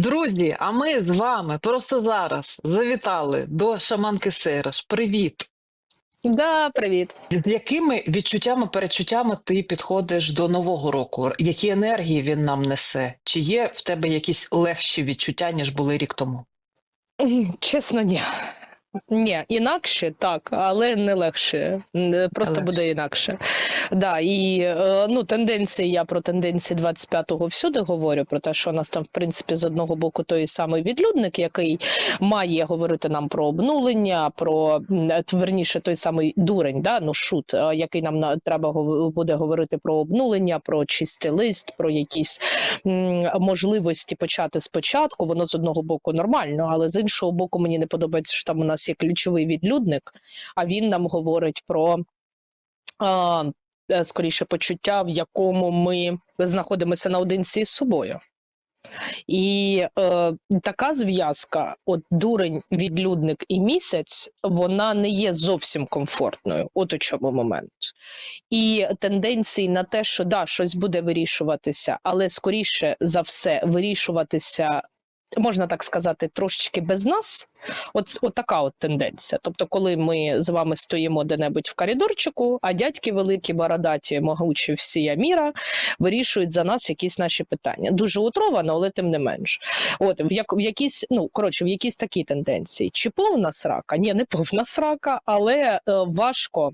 Друзі, а ми з вами просто зараз завітали до шаманки Сейраш. Привіт! Да, привіт. З якими відчуттями, перечуттями ти підходиш до нового року? Які енергії він нам несе? Чи є в тебе якісь легші відчуття, ніж були рік тому? Чесно, ні. Ні, інакше так, але не легше. Просто Легше. буде інакше. Да, і е, ну, тенденції, я про тенденції 25-го всюди говорю, про те, що у нас там, в принципі, з одного боку той самий відлюдник, який має говорити нам про обнулення, про е, верніше той самий дурень, да, ну шут, е, який нам треба буде говорити про обнулення, про чистий лист, про якісь можливості почати спочатку. Воно з одного боку нормально, але з іншого боку, мені не подобається, що там у нас є ключовий відлюдник, а він нам говорить про. Е, скоріше почуття, в якому ми знаходимося наодинці з собою. І е, така зв'язка, от дурень, відлюдник і місяць, вона не є зовсім комфортною. От у чому момент. І тенденції на те, що да, щось буде вирішуватися, але скоріше за все вирішуватися. Можна так сказати, трошечки без нас, от, от така от тенденція. Тобто, коли ми з вами стоїмо де-небудь в коридорчику, а дядьки великі, бородаті, могучі всія міра вирішують за нас якісь наші питання. Дуже утровано, але тим не менш. От в як в якісь, ну коротше, в якісь такі тенденції. Чи повна срака? Ні, не повна срака, але е, важко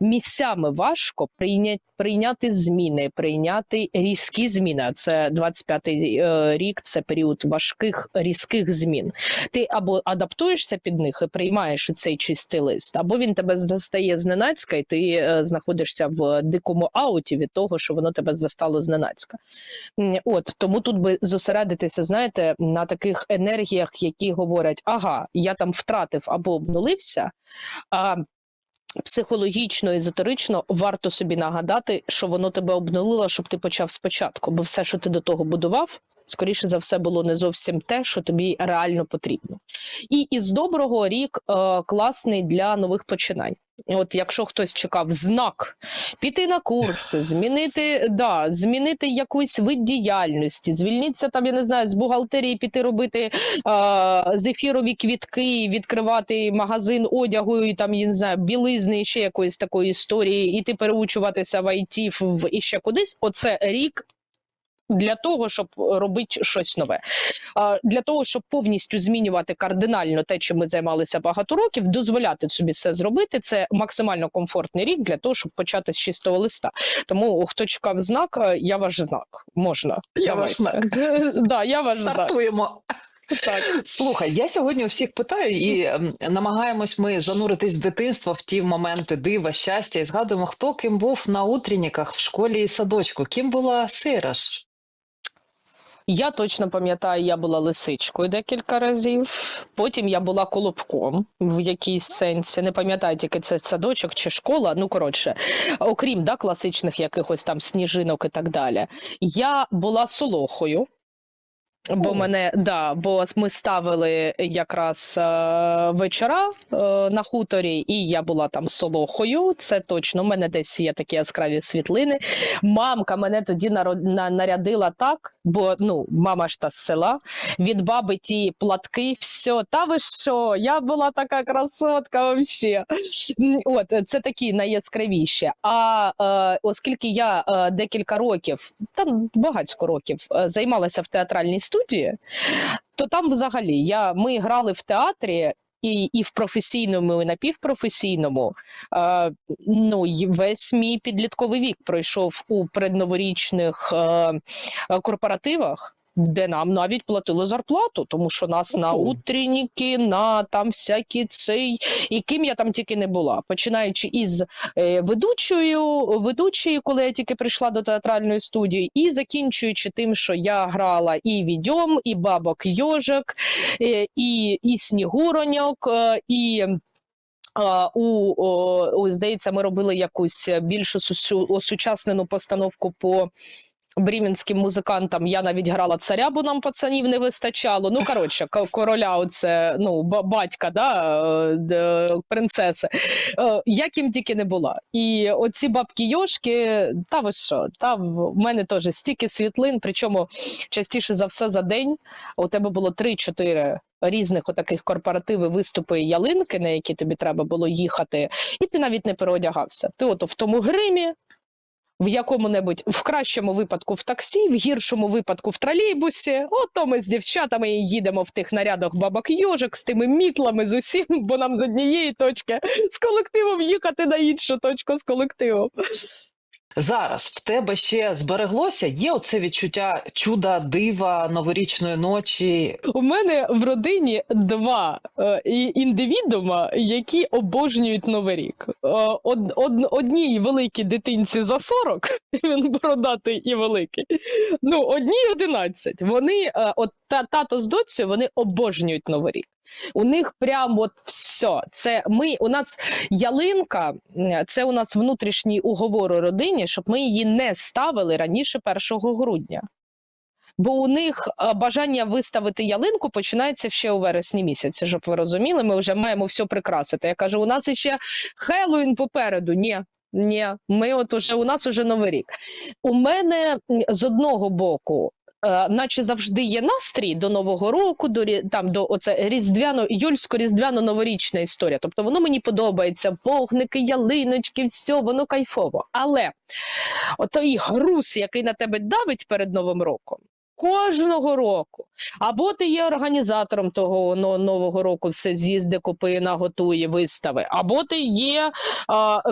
місцями важко прийняти, прийняти зміни, прийняти різкі зміни. Це 25-й е, рік, це період важких різких змін. Ти або адаптуєшся під них і приймаєш цей чистий лист, або він тебе застає зненацька, і ти е, знаходишся в дикому ауті від того, що воно тебе застало зненацька. От тому тут би зосередитися, знаєте, на таких енергіях, які говорять: ага, я там втратив або обнулився. А психологічно, езотерично варто собі нагадати, що воно тебе обнулило, щоб ти почав спочатку, бо все, що ти до того будував. Скоріше за все, було не зовсім те, що тобі реально потрібно. І із доброго рік е, класний для нових починань. От якщо хтось чекав знак піти на курси, змінити, да, змінити якийсь вид діяльності, звільнитися там, я не знаю, з бухгалтерії піти робити а, зефірові квітки, відкривати магазин одягу і там, я не знаю, білизни і ще якоїсь такої історії, іти переучуватися в IT в і ще кудись. Оце рік. Для того щоб робити щось нове, для того, щоб повністю змінювати кардинально те, чим ми займалися багато років, дозволяти собі це зробити. Це максимально комфортний рік для того, щоб почати з чистого листа. Тому хто чекав знак, е, я ваш знак. Можна Я ваш Давайте. Да, я ваш знак. Стартуємо. Так. Слухай, я сьогодні у всіх питаю і ем, намагаємось ми зануритись в дитинство, в ті моменти дива, щастя, і згадуємо, хто ким був на утренніках в школі і садочку. Ким була Сейраш? Я точно пам'ятаю, я була лисичкою декілька разів. Потім я була колобком в якійсь сенсі. Не пам'ятаю тільки це садочок чи школа. Ну коротше, окрім да, класичних якихось там сніжинок і так далі. Я була солохою. Бо мене да, бо ми ставили якраз е, вечора е, на хуторі, і я була там солохою. Це точно. У мене десь є такі яскраві світлини. Мамка мене тоді наро- на, нарядила так, бо ну мама ж та з села. Від баби ті платки, все. Та ви що? Я була така красотка вообще. От це такі найяскравіші. А е, оскільки я е, декілька років, там багатько років, е, займалася в театральній студії, то там взагалі я, ми грали в театрі. І, і в професійному, і напівпрофесійному е, ну, й весь мій підлітковий вік пройшов у предноворічних е, корпоративах, де нам навіть платили зарплату, тому що нас на утренніки, на там всякі цей, і ким я там тільки не була, починаючи із е, ведучою, ведучою, коли я тільки прийшла до театральної студії, і закінчуючи тим, що я грала і відьом, і бабок йожик, е, і, і снігуроньок, е, і. У, о, здається, ми робили якусь більш осу- осучаснену постановку по брімінським музикантам. Я навіть грала царя, бо нам пацанів не вистачало. Ну, коротше, короля, оце, ну, батька, да, е, принцеси. Е, Як їм тільки не була. І оці бабки Йошки, та ви що, та в мене теж стільки світлин, причому частіше за все за день у тебе було 3-4 різних отаких корпоративи, виступи ялинки, на які тобі треба було їхати, і ти навіть не переодягався. Ти ото в тому гримі, в якому-небудь, в кращому випадку в таксі, в гіршому випадку в тролейбусі. Ото ми з дівчатами і їдемо в тих нарядах бабок йожик з тими мітлами, з усім, бо нам з однієї точки з колективом їхати на іншу точку з колективом. Зараз в тебе ще збереглося? Є оце відчуття чуда, дива, новорічної ночі? У мене в родині два е, і- індивідуума, які обожнюють Новий рік. Е, од, од, одній великій дитинці за 40, він бородатий і великий. Ну, одній 11. Вони, е, от та, тато з доцею, вони обожнюють Новий рік. У них прям от все. Це ми, у нас ялинка, це у нас внутрішній уговор у родині, щоб ми її не ставили раніше 1 грудня. Бо у них е, бажання виставити ялинку починається ще у вересні місяці, щоб ви розуміли, ми вже маємо все прикрасити. Я кажу, у нас ще Хеллоуін попереду. Ні, ні, ми от уже у нас уже новий рік. У мене з одного боку. Е, Наче завжди є настрій до Нового року, до там до оце різдвяно, юльсько-різдвяно-новорічна історія. Тобто воно мені подобається, вогники, ялиночки, все, воно кайфово. Але отой груз, який на тебе давить перед Новим роком, кожного року. Або ти є організатором того но- нового року, все з'їзди, купи, наготує, вистави, або ти є,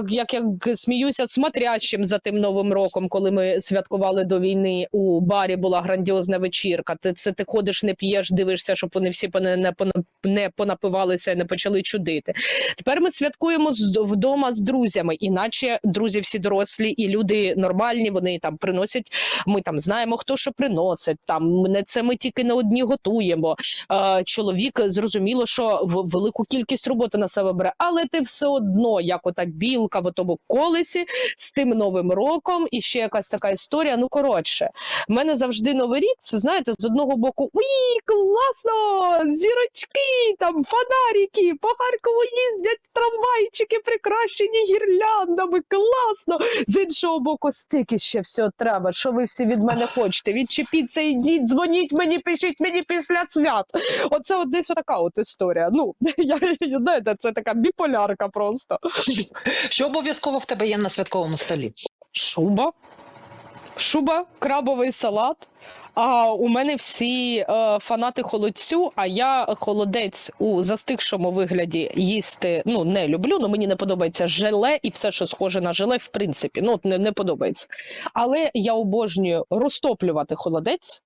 як я сміюся, смотрящим за тим новим роком, коли ми святкували до війни у барі була грандіозна вечірка. Ти це ти ходиш, не п'єш, дивишся, щоб вони всі не, пона- не понапивалися не почали чудити. Тепер ми святкуємо з- вдома з друзями, іначе друзі всі дорослі і люди нормальні. Вони там приносять. Ми там знаємо, хто що приносить. Там не це ми тільки на одні готуємо. Е, чоловік зрозуміло, що велику кількість роботи на себе бере, але ти все одно, як ота білка в тому колесі з тим новим роком, і ще якась така історія. Ну коротше, в мене завжди новий рік. Це знаєте, з одного боку, уї, класно! Зірочки, там фонарики, по Харкову їздять трамвайчики, прикрашені гірляндами, класно. З іншого боку, стільки ще всього треба. Що ви всі від мене хочете? Відчепіться, йдіть, дзвоніть мені, пишіть мені після свят. Оце от десь отака от історія. Ну, я, я знаєте, це така біполярка просто. Що обов'язково в тебе є на святковому столі? Шуба. Шуба, крабовий салат. А у мене всі е, фанати холодцю, а я холодець у застигшому вигляді їсти ну не люблю. Ну мені не подобається желе і все, що схоже на желе, в принципі. Ну не, не подобається. Але я обожнюю розтоплювати холодець,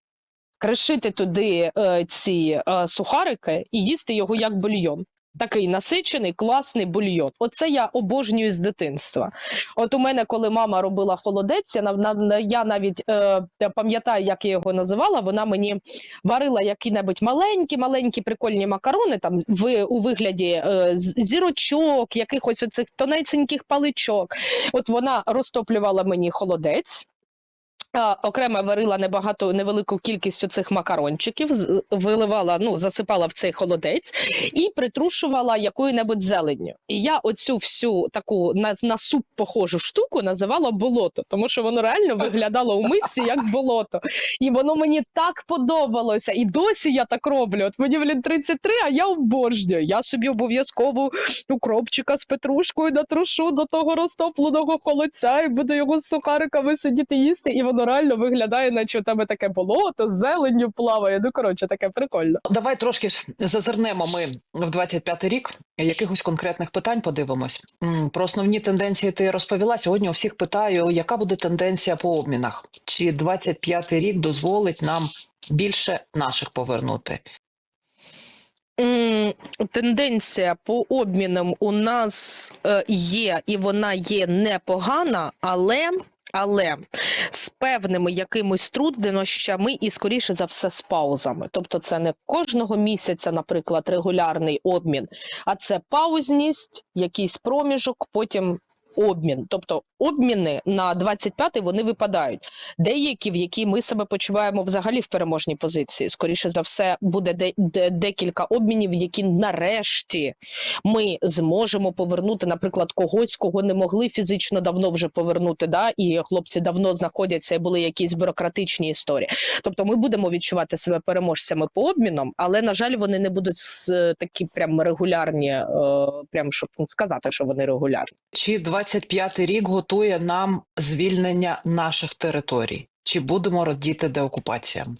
кришити туди е, ці е, сухарики і їсти його як бульйон. Такий насичений, класний бульйон. Оце я обожнюю з дитинства. От у мене, коли мама робила холодець, я, нав- я навіть е, пам'ятаю, як я його називала. Вона мені варила які-небудь маленькі, маленькі прикольні макарони там в у вигляді е, зірочок, якихось оцих тонесеньких паличок. От вона розтоплювала мені холодець. Окремо варила небагато невелику кількість оцих макарончиків, виливала, ну засипала в цей холодець і притрушувала якою-небудь зеленню. І я оцю всю таку на, на суп похожу штуку називала болото, тому що воно реально виглядало у мисці як болото. І воно мені так подобалося. І досі я так роблю. От мені блін 33, а я обожнюю. Я собі обов'язково укропчика з петрушкою натрушу до того розтопленого холодця і буду його з сухариками сидіти їсти. І воно реально виглядає, наче у тебе таке болото, з зеленню плаває. Ну коротше, таке прикольно. Давай трошки ж зазирнемо ми в 25-й рік. Якихось конкретних питань подивимось. Про основні тенденції ти розповіла. Сьогодні у всіх питаю, яка буде тенденція по обмінах? Чи 25-й рік дозволить нам більше наших повернути? Тенденція по обмінам у нас е, є, і вона є непогана, але. Але з певними якимись труднощами і, скоріше за все, з паузами. Тобто, це не кожного місяця, наприклад, регулярний обмін, а це паузність, якийсь проміжок, потім обмін. Тобто обміни на 25-й вони випадають. Деякі, в які ми себе почуваємо взагалі в переможній позиції. Скоріше за все, буде де, де, декілька обмінів, які нарешті ми зможемо повернути, наприклад, когось, кого не могли фізично давно вже повернути. Да? І хлопці давно знаходяться і були якісь бюрократичні історії. Тобто, ми будемо відчувати себе переможцями по обмінам, але на жаль, вони не будуть такі прям регулярні, е, прям щоб сказати, що вони регулярні. Чи 25-й рік готує нам звільнення наших територій? Чи будемо радіти деокупаціям?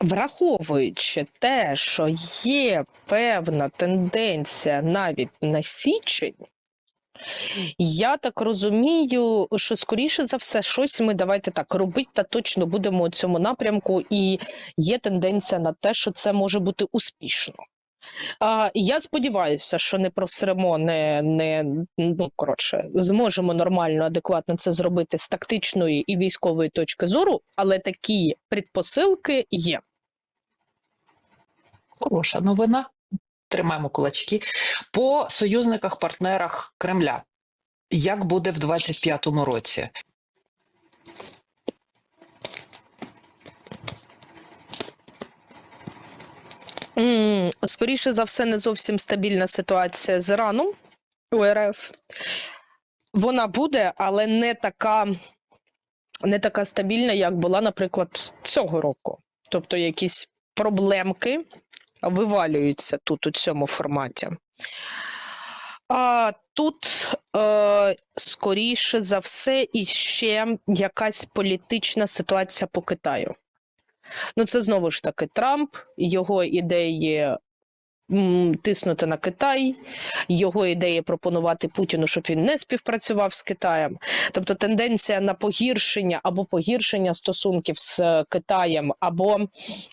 Враховуючи те, що є певна тенденція навіть на січень, я так розумію, що скоріше за все, щось ми давайте так робити та точно будемо у цьому напрямку, і є тенденція на те, що це може бути успішно. А, я сподіваюся, що не просремо, не, не ну коротше, зможемо нормально, адекватно це зробити з тактичної і військової точки зору, але такі предпосилки є. Хороша новина. Тримаємо кулачки. По союзниках-партнерах Кремля. Як буде в 25-му році? М, Скоріше за все, не зовсім стабільна ситуація з Іраном у РФ. Вона буде, але не така, не така стабільна, як була, наприклад, цього року. Тобто якісь проблемки вивалюються тут у цьому форматі. А тут, е, скоріше за все, іще якась політична ситуація по Китаю. Ну, це знову ж таки Трамп, його ідеї тиснути на Китай, його ідеї пропонувати Путіну, щоб він не співпрацював з Китаєм. Тобто тенденція на погіршення або погіршення стосунків з е, Китаєм, або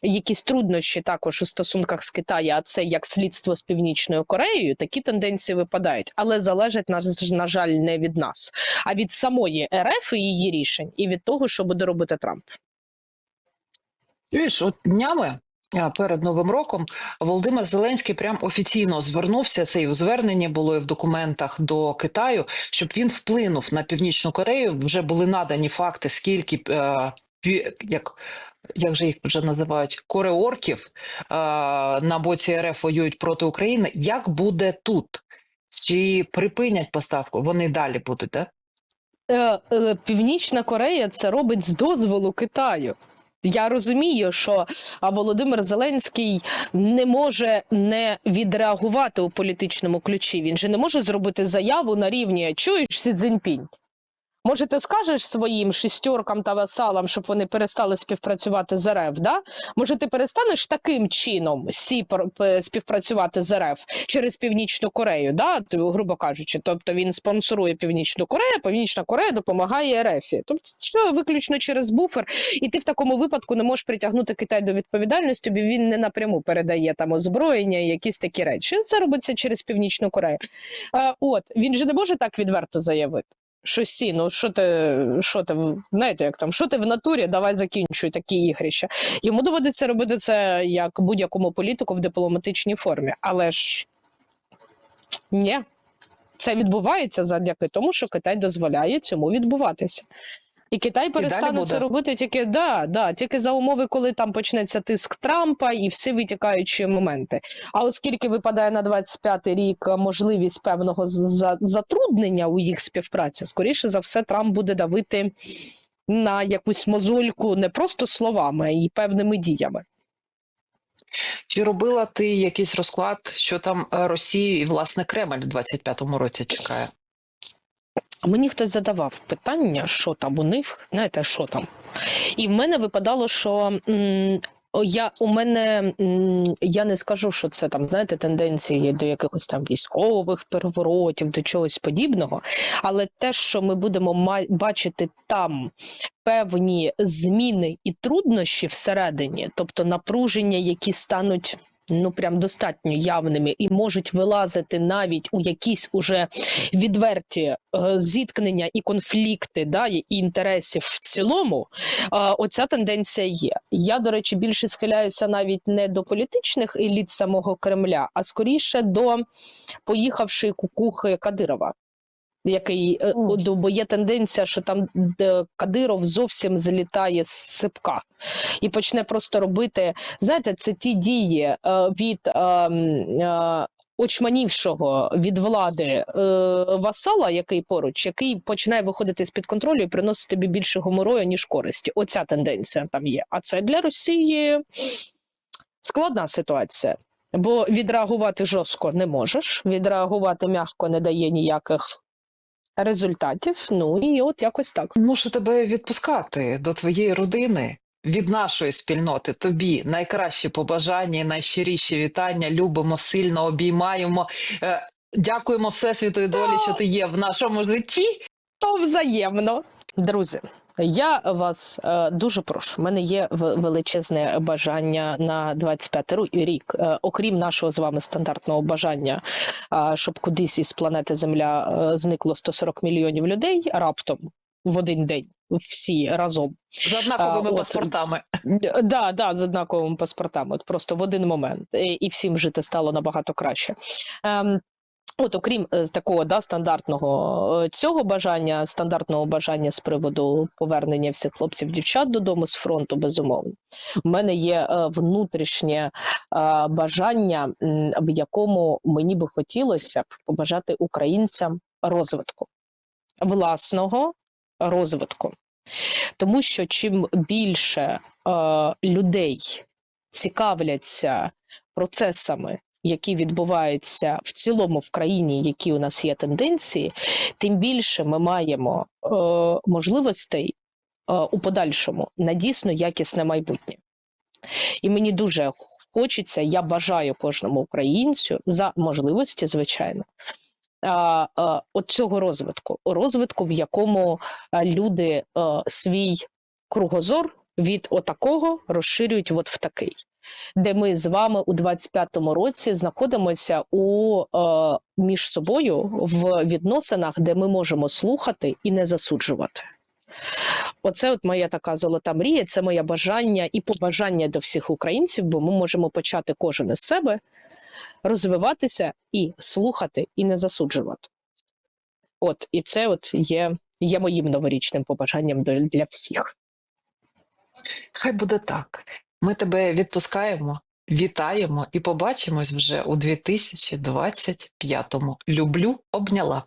якісь труднощі також у стосунках з Китаєм, а це як слідство з Північною Кореєю, такі тенденції випадають, але залежать на, жаль не від нас, а від самої РФ і її рішень, і від того, що буде робити Трамп. Чуєш, от днями перед Новим роком Володимир Зеленський прям офіційно звернувся. Це і у зверненні було і в документах до Китаю, щоб він вплинув на Північну Корею. Вже були надані факти, скільки е, як, як же їх вже називають кореорків е, на боці РФ воюють проти України. Як буде тут? Чи припинять поставку? Вони далі будуть, да? Е, е, Північна Корея це робить з дозволу Китаю. Я розумію, що Володимир Зеленський не може не відреагувати у політичному ключі. Він же не може зробити заяву на рівні чуєш Сі Цзіньпінь? Може, ти скажеш своїм шістьоркам та васалам, щоб вони перестали співпрацювати з РФ, да? Може, ти перестанеш таким чином сі співпрацювати з РФ через Північну Корею, да? Грубо кажучи. Тобто він спонсорує Північну Корею, Північна Корея допомагає РФ. Тобто, що виключно через буфер, і ти в такому випадку не можеш притягнути Китай до відповідальності, бо він не напряму передає там озброєння, і якісь такі речі. Це робиться через Північну Корею. А, от він же не може так відверто заявити. Що сі, ну що ти, що ти, знаєте, як там, що ти в натурі, давай закінчуй такі ігрища. Йому доводиться робити це як будь-якому політику в дипломатичній формі. Але ж ні, це відбувається завдяки тому, що Китай дозволяє цьому відбуватися. І Китай перестане буде. це робити тільки да, да, тільки за умови, коли там почнеться тиск Трампа і всі витікаючі моменти. А оскільки випадає на 25-й рік можливість певного затруднення у їх співпраці, скоріше за все, Трамп буде давити на якусь мозольку не просто словами, а й певними діями. Чи робила ти якийсь розклад, що там е, Росію і власне Кремль у 25-му році чекає? Мені хтось задавав питання, що там у них, знаєте, що там. І в мене випадало, що я у мене я не скажу, що це там, знаєте, тенденції до якихось там військових переворотів, до чогось подібного. Але те, що ми будемо бачити там певні зміни і труднощі всередині, тобто напруження, які стануть. Ну, прям достатньо явними і можуть вилазити навіть у якісь уже відверті е, зіткнення і конфлікти да, і інтересів в цілому, оця тенденція є. Я, до речі, більше схиляюся навіть не до політичних еліт самого Кремля, а скоріше до поїхавшої кукухи Кадирова. Який е, бо є тенденція, що там Кадиров зовсім злітає з цепка і почне просто робити. Знаєте, це ті дії е, від е, очманівшого від влади е, васала, який поруч, який починає виходити з під контролю і приносить тобі більше гоморою, ніж користі. Оця тенденція там є. А це для Росії складна ситуація. Бо відреагувати жорстко не можеш, відреагувати м'яко не дає ніяких результатів. Ну і от якось так. Мушу тебе відпускати до твоєї родини. Від нашої спільноти тобі найкращі побажання найщиріші вітання. Любимо сильно, обіймаємо. Е, Дякуємо Всесвіту і долі, що ти є в нашому житті. То взаємно. Друзі, я вас е, дуже прошу. У мене є в- величезне бажання на 25 ру- рік, е, окрім нашого з вами стандартного бажання, е, щоб кудись із планети Земля зникло 140 мільйонів людей раптом в один день. Всі разом За однаковими А, от. паспортами. Да, да, з однаковими паспортами, от просто в один момент, і, і всім жити стало набагато краще. Ем, От, окрім е, такого да, стандартного е, цього бажання, стандартного бажання з приводу повернення всіх хлопців, дівчат додому з фронту, безумовно. У мене є е, внутрішнє бажання, в якому мені би хотілося б побажати українцям розвитку, власного розвитку. Тому що чим більше людей цікавляться процесами, які відбуваються в цілому в країні, які у нас є тенденції, тим більше ми маємо е, можливостей е, у подальшому на дійсно якісне майбутнє. І мені дуже хочеться, я бажаю кожному українцю за можливості, звичайно, от цього розвитку, розвитку, в якому а, люди е, свій кругозор від отакого розширюють от в такий, де ми з вами у 25-му році знаходимося у е, між собою в відносинах, де ми можемо слухати і не засуджувати. Оце от моя така золота мрія, це моє бажання і побажання до всіх українців, бо ми можемо почати кожен із себе розвиватися і слухати, і не засуджувати. От, і це от є, є моїм новорічним побажанням для всіх. Хай буде так. Ми тебе відпускаємо, вітаємо і побачимось вже у 2025-му. Люблю, обняла.